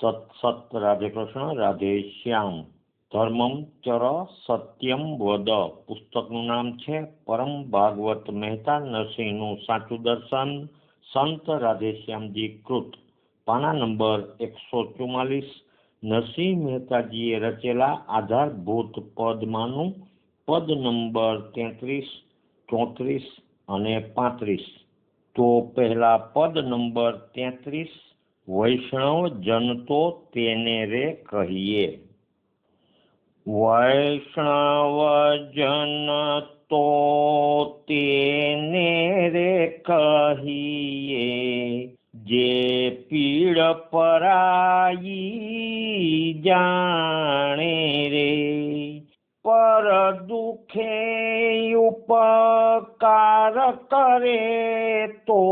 તત્સત રાધે કૃષ્ણ રાધે શ્યામ ધર્મમ ચર સત્યમ વદ પુસ્તકનું નામ છે પરમ ભાગવત મહેતા નરસિંહનું સાચું દર્શન, સંત રાધેશ્યામજી કૃત। પાના નંબર એકસો ચુમ્માલીસ, નરસિંહ મહેતાજીએ રચેલા આધારભૂત પદમાંનું પદ નંબર તેત્રીસ, ચોત્રીસ અને પાંત્રીસ। તો પહેલા પદ નંબર તેત્રીસ વૈષ્ણવ જન તો તેને રે કહીએ વૈષ્ણવ જન તો તેને રે કહીએ જે પીડ પરાઈ જાણે રે પર દુખે ઉપકાર કરે તો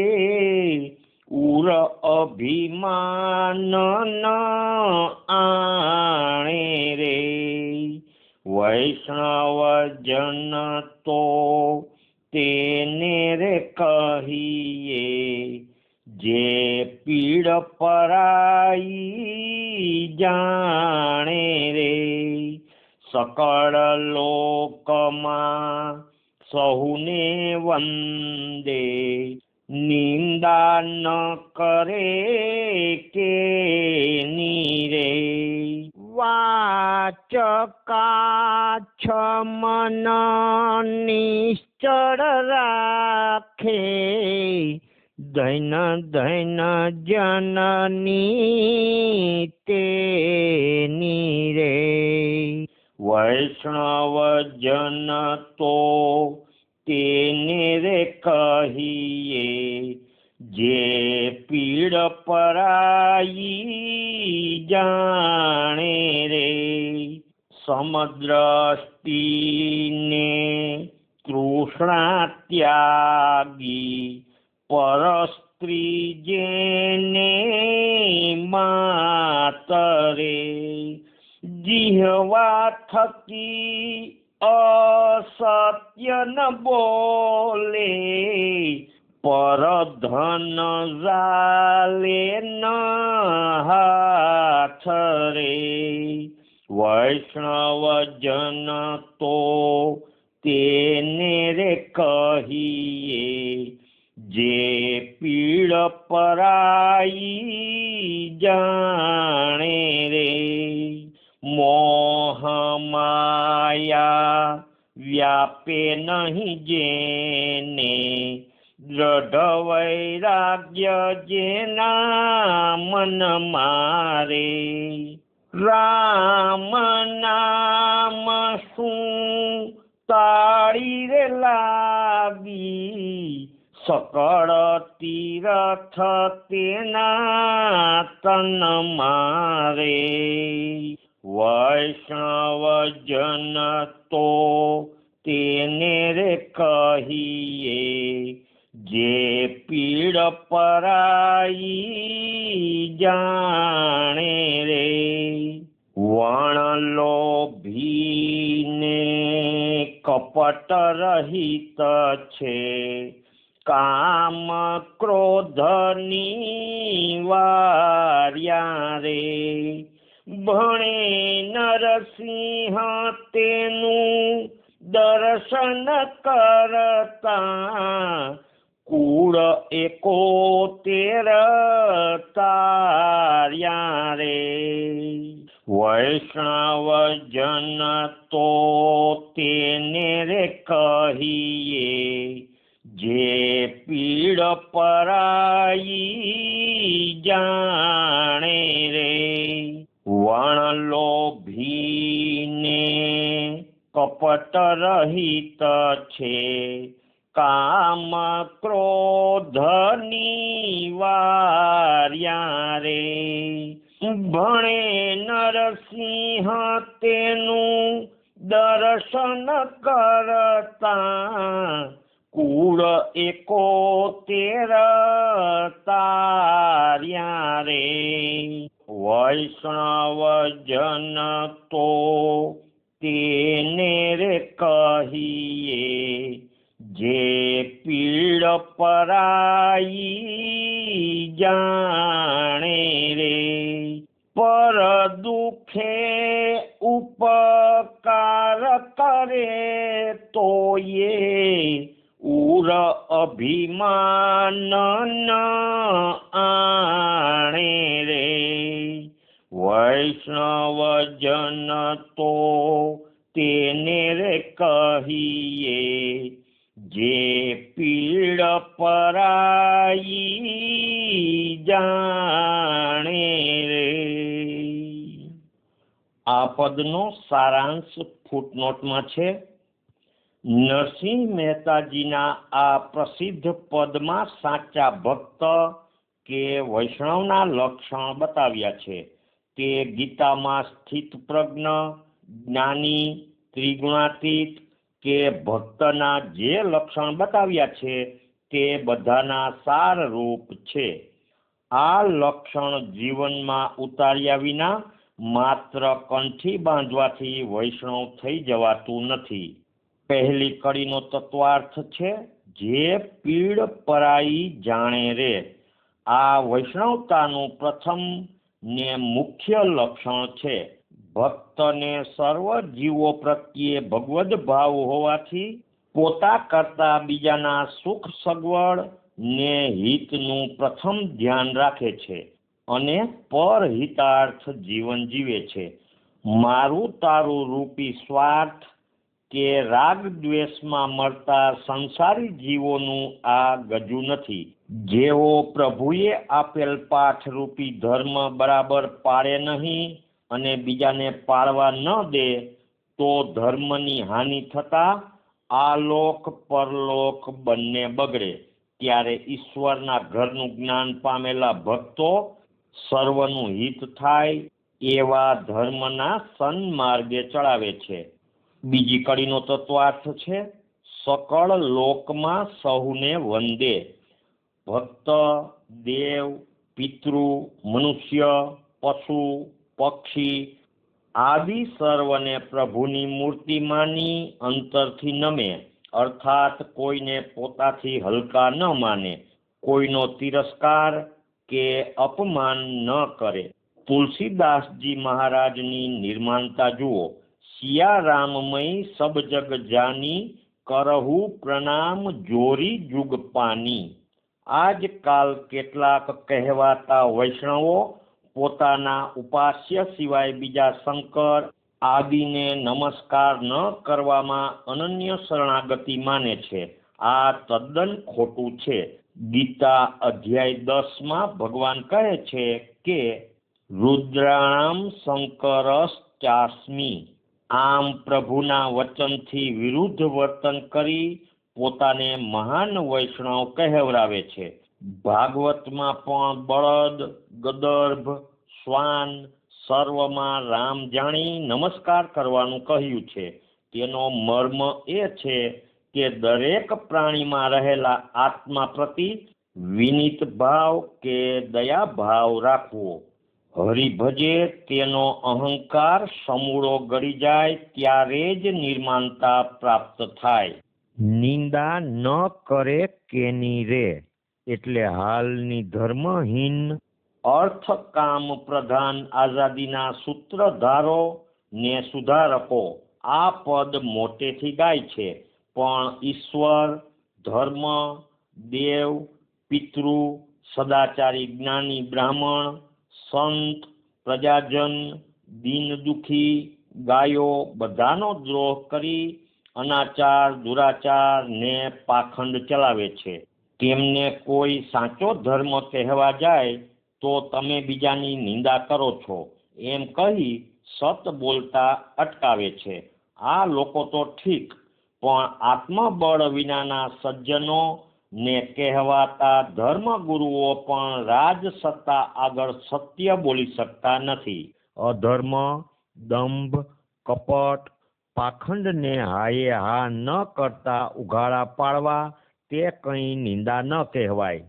એ ઉર અભિમાન આણે રે. વૈષ્ણવ જન તો તેને રે કહીએ, જે પીડ પરાઈ જાણે રે. સકળ લોકમાં સહુને વંદે નિંદા ન કરે કે નીરે વાચકા છ મન નિશ્ચળ રાખે દૈન દૈન જનની તેની રે વૈષ્ણવ જન તો તેને રે કહીએ, જે પીડ પરાઈ જાણે રે. સમદ્રષ્ટિને તૃષ્ણા ત્યાગી પરસ્ત્રી જેને માતરે. જીહવા થકી અસત્ય ન બોલે, પરધન ઝાલે ન હાથ રે વૈષ્ણવ જન તો તેને રે કહીએ, જે પીડ પરાઈ જાણે રે. મોહ માયા વ્યાપે નહીં જેને દ્રઢ વૈરાગ્ય જેના મન મારે. રામ નામ શું તાળી રે લાવી સકળ તીરથ તેના તન મારે. વૈષ્ણવ જન તો તેને રે કહીએ, જે પીડ પરાઈ જાણે રે. વણ લોભીને કપટ રહિત છે, કામ ક્રોધની વાર્યા રે. ભણે નરસિંહ તેનું દર્શન કરતા કુળ એકો તેર તાર્યા રે. વૈષ્ણવ જન તો તેને રે કહીએ, જે પીડ પરાઈ જાણે રે. વણ લોભીને કપટ રહિત છે. કામ ક્રોધની વાર્યા રે ભણે નરસિંહ તેનું દર્શન કરતા. કુળ એકો તેર તાર્યા રે વૈષ્ણવજન તો તેને રે કહીએ, જે પીડ પરાઈ જાણે રે. પર દુખે ઉપકાર કરે તો એ ઉર અભિમાન આ વૈષ્ણવજન તો તેને રે કહીએ, જે પીડ પરાઈ જાણે રે. આ પદનો સારાંશ ફૂટનોટમાં છે. નરસિંહ મહેતાજીના આ પ્રસિદ્ધ પદમાં સાચા ભક્ત કે વૈષ્ણવના લક્ષણ બતાવ્યા છે. તે ગીતામાં સ્થિત પ્રજ્ઞ, જ્ઞાની, ત્રિગુણાતીત કે ભક્તના જે લક્ષણ બતાવ્યા છે તે બધાના સાર રૂપ છે. આ લક્ષણ જીવનમાં ઉતાર્યા વિના માત્ર કંઠી બાંધવાથી વૈષ્ણવ થઈ જવાતું નથી. પહેલી કડીનો તત્વાર્થ છે, જે પીડ પરાઈ જાણે રે. આ વૈષ્ણવતાનું પ્રથમ ને મુખ્ય લક્ષણ છે. ભક્તને સર્વ જીવો પ્રત્યે ભગવદ ભાવ હોવાથી પોતા કરતા બીજાના સુખ સગવડ ને હિતનું પ્રથમ ધ્યાન રાખે છે અને પરહિતાર્થ જીવન જીવે છે. મારું તારું રૂપી સ્વાર્થ કે રાગ દ્વેષમાં મળતા સંસારી જીવોનું આ ગજુ નથી. જેઓ પ્રભુએ આપેલ પાઠરૂપી ધર્મ બરાબર પાળે નહીં અને બીજાને પાળવા ન દે, તો ધર્મની હાનિ થતા આ લોક પરલોક બંને બગડે. ત્યારે ઈશ્વરના ઘરનું જ્ઞાન પામેલા ભક્તો સર્વનું હિત થાય એવા ધર્મના સન્માર્ગે ચડાવે છે. બીજી કડીનો તત્વાર્થ છે, સકળ લોકમાં સહુને વંદે. ભક્ત, દેવ, પિતૃ, મનુષ્ય, પશુ, પક્ષી, આદિ સર્વને પ્રભુની મૂર્તિ માની અંતરથી નમે. અર્થાત કોઈને પોતાથી હલકા ન માને. કોઈનો તિરસ્કાર કે અપમાન ન કરે. તુલસીદાસજી મહારાજની નિર્માણતા જુઓ. સિયારામમય સબ જગ જાની કરહુ પ્રણામ જોરી જુગ પાની. આજકાલ કેટલાક કહેવાતા વૈષ્ણવો પોતાના ઉપાસ્ય સિવાય બીજા શંકર આદિને નમસ્કાર ન કરવામાં અનન્ય શરણાગતિ માને છે. આ તદ્દન ખોટું છે. ગીતા અધ્યાય દસમાં ભગવાન કહે છે કે, રુદ્રાણામ શંકરશ્ચાસ્મી. આમ પ્રભુના વચનથી વિરુદ્ધ વર્તન કરી પોતાને મહાન વૈષ્ણવ કહેવરાવે છે. ભાગવતમાં પણ બળદ, ગદર્ભ, શ્વાન, સર્વમાં રામ જાણી નમસ્કાર કરવાનું કહ્યું છે. તેનો મર્મ એ છે કે દરેક પ્રાણીમાં રહેલા આત્મા પ્રતિ વિનિત ભાવ કે દયા ભાવ રાખવો. હરિભજે તેનો અહંકાર સમૂળો ગળી જાય ત્યારે જ નિર્માણતા પ્રાપ્ત થાય. નિંદા ન કરે કેની રે, એટલે હાલની ધર્મહીન અર્થ કામ પ્રધાન આઝાદીના સૂત્રધારો ને સુધારકો, આ પદ મોટેથી ગાય છે, પણ ઈશ્વર, ધર્મ, દેવ, પિતૃ, સદાચારી જ્ઞાની બ્રાહ્મણ સંત, પ્રજાજન દીન દુખી ગાયો બધાનો દ્રોહ કરી અનાચાર, દુરાચાર ને પાખંડ ચલાવે છે. તેમને કોઈ સાચો ધર્મ કહેવા જાય તો તમે બીજાની નિંદા કરો છો. એમ કહી સત બોલતા અટકાવે છે. આ લોકો તો ઠીક, પણ આત્મબળ વિનાના સજ્જનો ને કહેવાતા ધર્મગુરુઓ પણ રાજસત્તા આગળ સત્ય બોલી શકતા નથી. અધર્મ, દંભ, કપટ, પાખંડને હાયે હા ન કરતા ઉઘાડા પાડવા તે કંઈ નિંદા ન કહેવાય.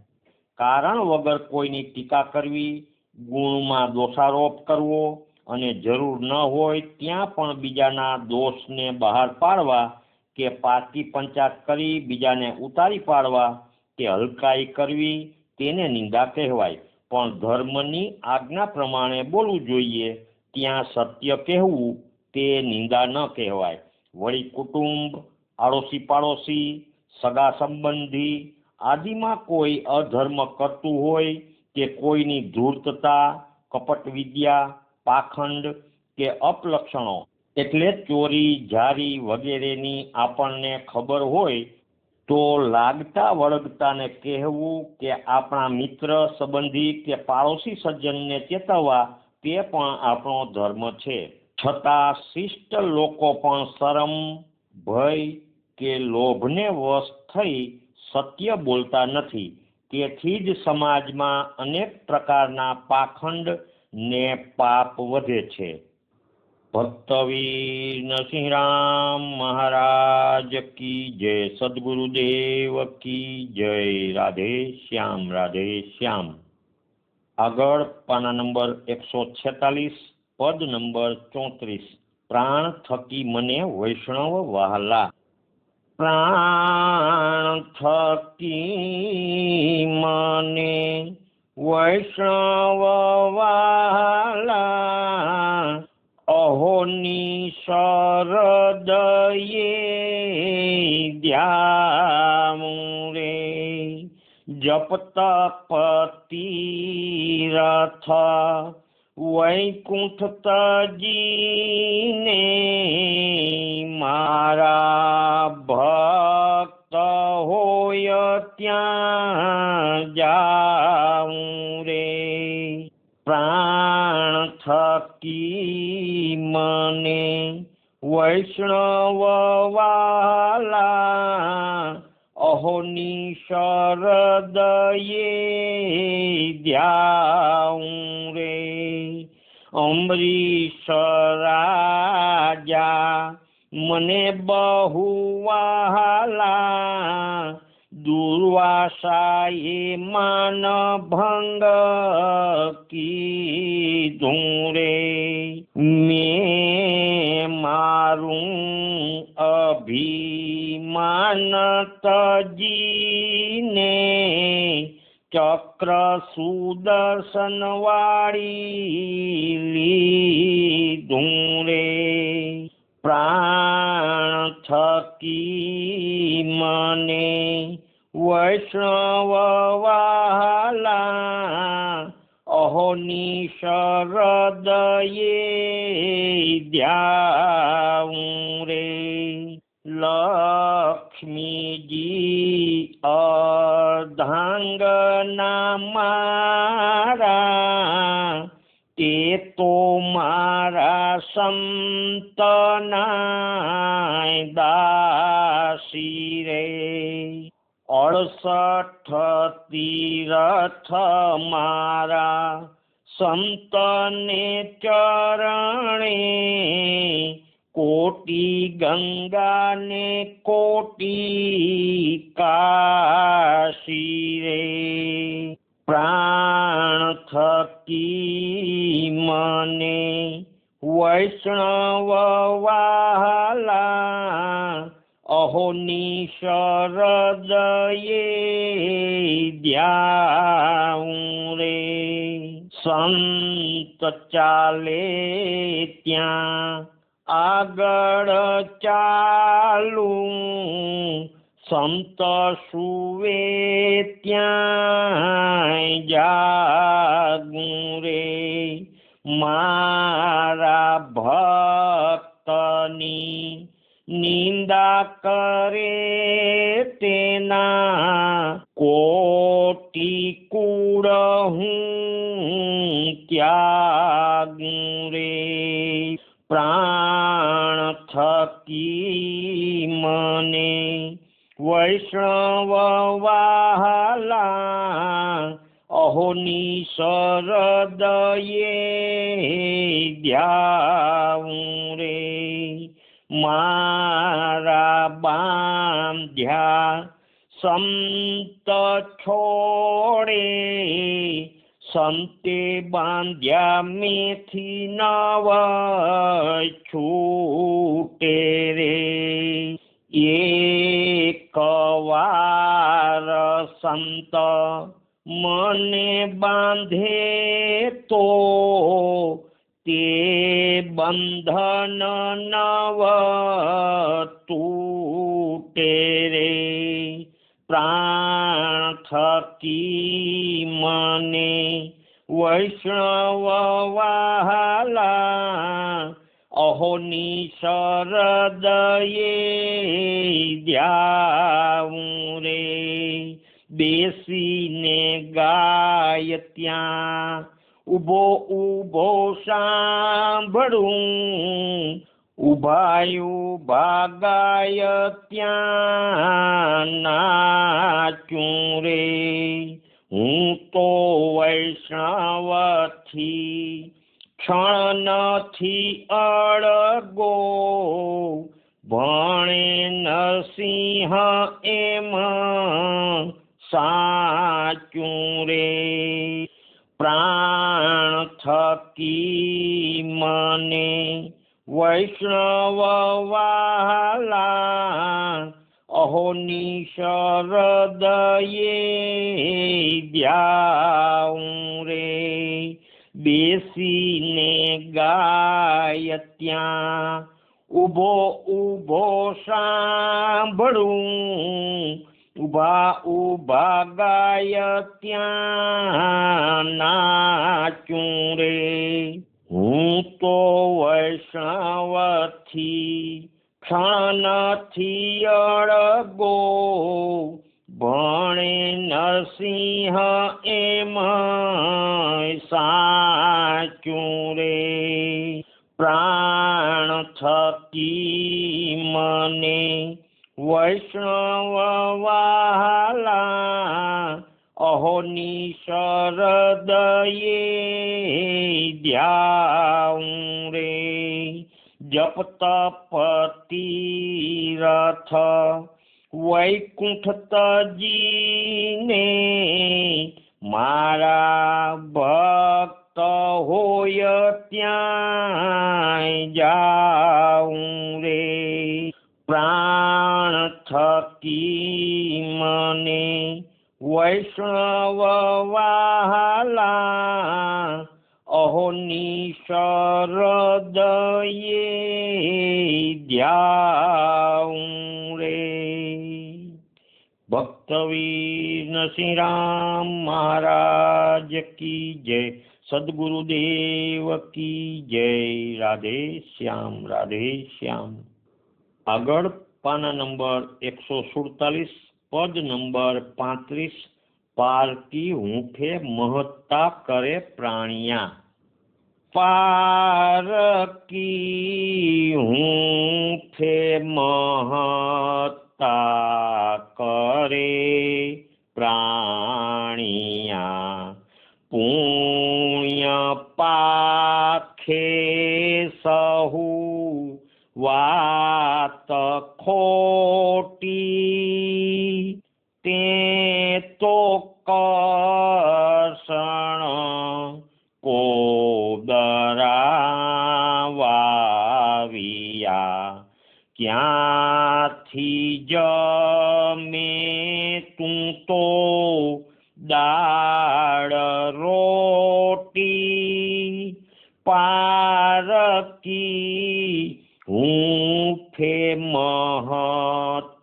કારણ વગર કોઈની ટીકા કરવી, ગુણમાં દોષારોપ કરવો અને જરૂર ન હોય ત્યાં પણ બીજાના દોષને બહાર પાડવા કે પાકી પંચાત કરી બીજાને ઉતારી પાડવા કે હલકાઈ કરવી તેને નિંદા કહેવાય. પણ ધર્મની આજ્ઞા પ્રમાણે બોલવું જોઈએ. ત્યાં સત્ય કહેવું તે નિંદા ન કહેવાય. વળી કુટુંબ, આડોશી પાડોશી, સગા સંબંધી આદિમાં કોઈ અધર્મ કરતું હોય કે કોઈની ધૂર્તતા કપટ વિદ્યા પાખંડ કે અપલક્ષણો એટલે ચોરી, જારી વગેરેની આપણને ખબર હોય તો લાગતા વળગતાને કહેવું કે આપણા મિત્ર સંબંધી કે પાડોશી સજ્જનને ચેતવવા તે પણ આપણો ધર્મ છે. છતાં શિષ્ટ લોકો પણ શરમ, ભય કે લોભને વશ થઈ સત્ય બોલતા નથી. તેથી જ સમાજમાં અનેક પ્રકારના પાખંડ ને પાપ વધે છે. ભક્તવીર નરસિંહરામ મહારાજ કી જય, સદગુરુદેવ કી જય, રાધે શ્યામ રાધે શ્યામ. આગળ પાના નંબર એકસો છેતાલીસ, પદ નંબર ચોત્રીસ. પ્રાણ થકી મને વૈષ્ણવ વહાલા. પ્રાણ થકી મને વૈષ્ણવ વહાલા. અહોની શરદયે ધ્યામું રે જપતપતિ રથ વૈકુંઠ તજીને મારા ભક્ત હોય ત્યાં જાઉં રે પ્રાણ થકી મને વૈષ્ણવ વાલા અહોની શરદયે ધ્યાઉં રે. અમરીશ મને બહુ વહાલા દુર્વાસાએ માન ભંગ કીધું રે. મેં મારું અભિમાન તજીને ચક્ર સુદર્શન વાળી લીધું રે. પ્રાણ થકી મને વૈષ્ણવ વાલા અહોની શરદયે ધ્યાઉં રે લક્ષ્મીજી અર્ધાંગના મારા અડસઠ તીરથ મારા સંતને ચરણે કોટી ગંગાને કોટી કાશી રે. પ્રાણ થકી મને વૈષ્ણવ વાલા અહોની શરદયે ધ્યાઉં રે સંત ચાલે ત્યાં આગળ ચાલું સંત સુવે ત્યાં જાગું રે મારા ભક્તની નિંદા કરે તેના કોટી કુળ હું ત્યાગું રે? પ્રાણ થકી મને વૈષ્ણવ વાલા અહોની શરદયે ધ્યાઉં રે મારા બાંધ્યા સંત છોડે, સંતે બાંધ્યા મેથી નવ છૂટે રે. એક વાર સંત મને બાંધે તો તે બંધન નવ તૂટે રે. પ્રાણ થકી મને વૈષ્ણવ વાહલા અહોની શરદયે ધ્યાવું રે. બેસીને ગાય ત્યાં ઊભો ઊભો સાંભળું. ઉભાયું ભાગાય ત્યાં નાચું રે. હું તો વૈષ્ણવથી ક્ષણ નથી અડગો ભણે નરસિંહ એમ સાચું રે. થકી મને વૈષ્ણવ વાલા અહોની શરદયે ધ્યાઉં બેસીને ગાય ત્યાં ઊભો ઊભો સાંભળું ઊભા ઊભા ગાય ત્યાં નાચું રે હું તો વૈષ્ણવથી ક્ષણથી અડગો ભણે નરસિંહ એમ સાચું રે પ્રાણ થકી મને વૈષ્ણવ વાલા અહોની શરદયે ધ્યાઉં રે. જપ તપતિ રથ, વૈકુંઠ તજીને મારા ભક્ત હોય ત્યાં જાઉં રે. થકી મને વૈષ્ણવ વાલા અહોની શરદયે ધ્યાઉં રે ભક્તવીર નરસિંહ રામ મહારાજ કી જય સદગુરુદેવ કી જય રાધે શ્યામ રાધે શ્યામ આગળ પાના નંબર એકસો સુડતાલીસ, પદ નંબર પાંત્રીસ, પારકી હૂંફે મહત્તા કરે પ્રાણિયા. પારકી હૂંફે મહત્તા કરે પ્રાણિયા. પુણ્ય પાખે સહુ વાત ખોટી તે તો કરસણ કોદરાવાવિયા. ક્યાંથી જમે તું તો દાળ રોટી પારકી મહત્તા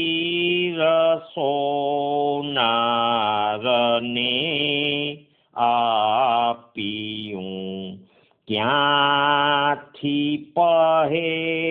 કથી રસોનારને આપ્યું ક્યાંથી પહેરે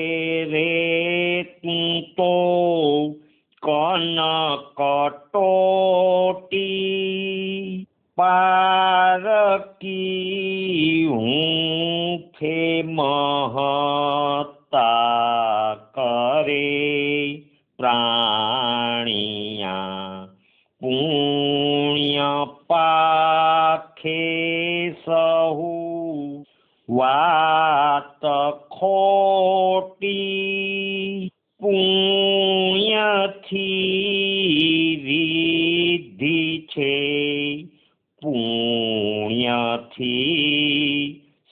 પુણ્યથી રિદ્ધિ છે. પુણ્યથી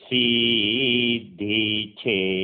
સિદ્ધિ છે.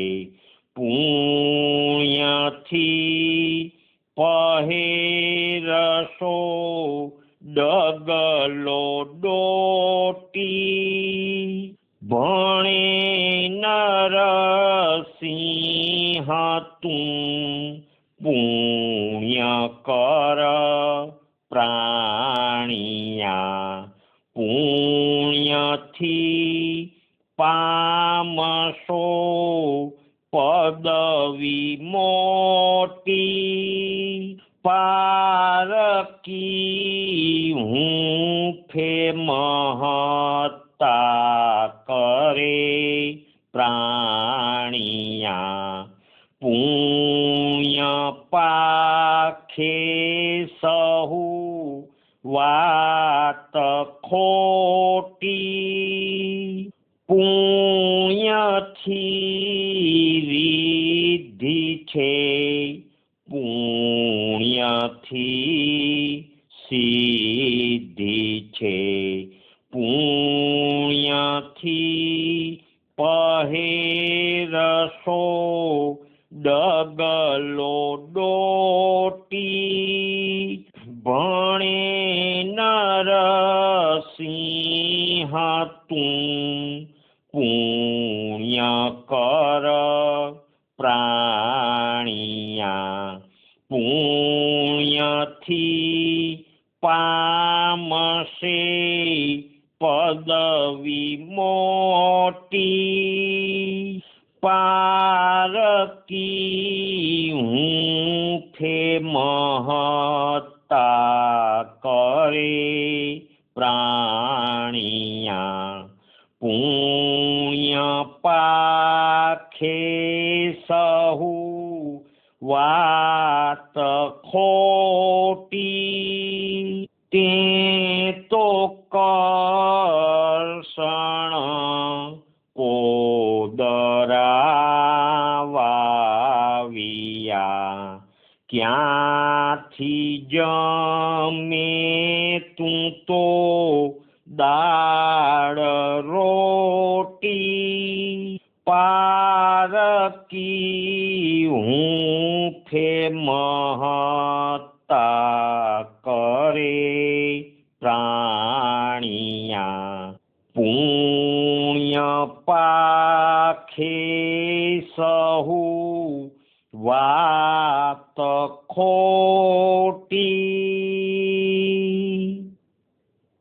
પારકી હું ફે તે તો કરષણ કોદરાવાવિયા. ક્યાંથી જમે તું તો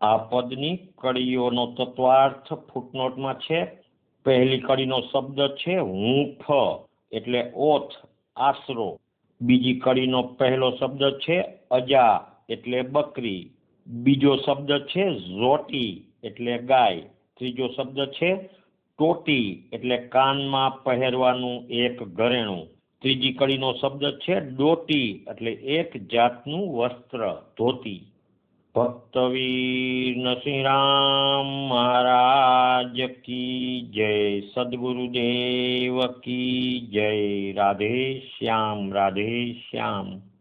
આ પદની કડીઓનો તત્વાર્થ ફૂટનોટમાં છે. પહેલી કડીનો શબ્દ છે હૂંફ, એટલે ઓથ, આશરો. બીજી કડીનો પહેલો શબ્દ છે અજા, એટલે બકરી. બીજો શબ્દ છે ઝોટી, એટલે ગાય. ત્રીજો શબ્દ છે ટોટી, એટલે કાનમાં પહેરવાનું એક ઘરેણું. ત્રીજી કડીનો શબ્દ છે ડોટી, એટલે એક જાતનું વસ્ત્ર, ધોતી. ભક્તવીર નરસિંહરામ મહારાજ કી જય સદગુરુદેવ કી જય રાધે શ્યામ રાધે શ્યામ.